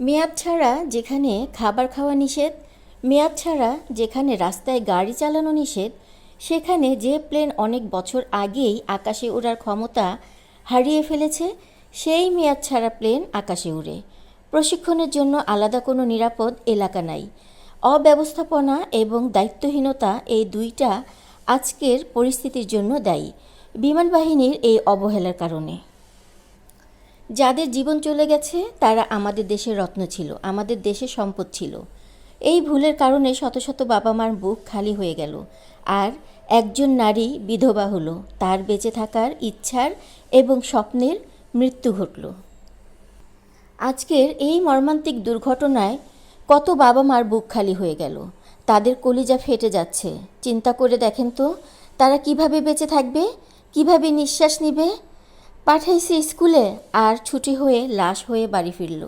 মেয়াদ ছাড়া যেখানে খাবার খাওয়া নিষেধ, মেয়াদ ছাড়া যেখানে রাস্তায় গাড়ি চালানো নিষেধ, সেখানে যে প্লেন অনেক বছর আগেই আকাশে ওড়ার ক্ষমতা হারিয়ে ফেলেছে, সেই মেয়াদ ছাড়া প্লেন আকাশে উড়ে প্রশিক্ষণের জন্য আলাদা কোনো নিরাপদ এলাকা নাই। অব্যবস্থাপনা এবং দায়িত্বহীনতা এই দুইটা আজকের পরিস্থিতির জন্য দায়ী। বিমান বাহিনীর এই অবহেলার কারণে। যাদের জীবন চলে গেছে, তারা আমাদের দেশের রত্ন ছিল, আমাদের দেশের সম্পদ ছিল। এই ভুলের কারণে শত শত বাবা মার বুক খালি হয়ে গেল। আর একজন নারী বিধবা হলো, তার বেঁচে থাকার ইচ্ছার এবং স্বপ্নের মৃত্যু ঘটল। আজকের এই মর্মান্তিক দুর্ঘটনায় কত বাবা মার বুক খালি হয়ে গেল। তাদের কলিজা ফেটে যাচ্ছে। চিন্তা করে দেখেন তো, তারা কীভাবে বেঁচে থাকবে, কীভাবে নিঃশ্বাস নিবে পাঠাইছে স্কুলে আর ছুটি হয়ে লাশ হয়ে বাড়ি ফিরল।